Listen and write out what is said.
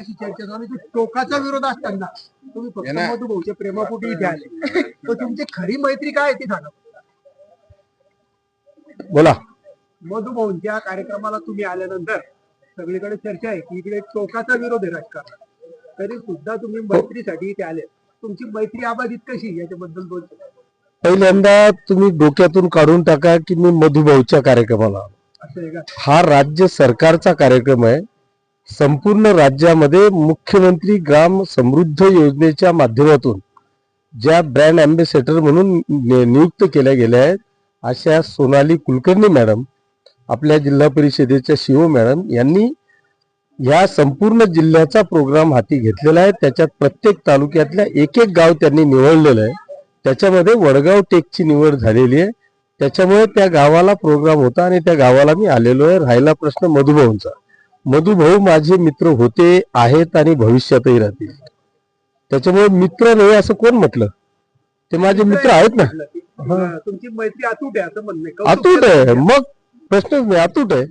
अशी चर्चा झाली की टोकाचा विरोध असताना तुम्ही फक्त मधुभाऊच्या प्रेमापोटी इथे आले. तर तुमची खरी मैत्री काय आहे ती सांगा. बोला. मधुभाऊंच्या कार्यक्रमाला तुम्ही आल्यानंतर सगळीकडे चर्चा आहे की इकडे टोकाचा विरोध आहे राजकारणात तरी सुद्धा तुम्ही मैत्रीसाठी इथे आले. तुमची मैत्री अबाधित कशी याच्याबद्दल दोन शब्द. पहिल्यांदा तुम्ही डोक्यातून काढून टाका की मी मधुभाऊच्या कार्यक्रमाला आलो. असं आहे का? हा राज्य सरकारचा कार्यक्रम आहे. संपूर्ण राज्यामध्ये मुख्यमंत्री ग्राम समृद्ध योजनेच्या माध्यमातून ज्या ब्रँड अँबेसेडर म्हणून नियुक्त केल्या गेल्या आहेत अशा सोनाली कुलकर्णी मॅडम आपल्या जिल्हा परिषदेच्या शिव मॅडम यांनी या संपूर्ण जिल्ह्याचा प्रोग्राम हाती घेतलेला आहे. त्याच्यात प्रत्येक तालुक्यातल्या एक एक गाव त्यांनी निवडलेलं आहे. त्याच्यामध्ये वडगाव टेकची निवड झालेली आहे. त्याच्यामुळे त्या गावाला प्रोग्राम होता आणि त्या गावाला मी आलेलो आहे. राहिला प्रश्न मधुभाऊंचा मधुभाऊ माझे मित्र होते आहेत आणि भविष्यातही राहतील. त्याच्यामुळे मित्र नाही असं कोण म्हटलं? ते माझे मित्र आहेत ना. हा, तुमची मैत्री अतूट आहे असं म्हणणं अतूट आहे. मग प्रश्नच नाही अतूट आहे.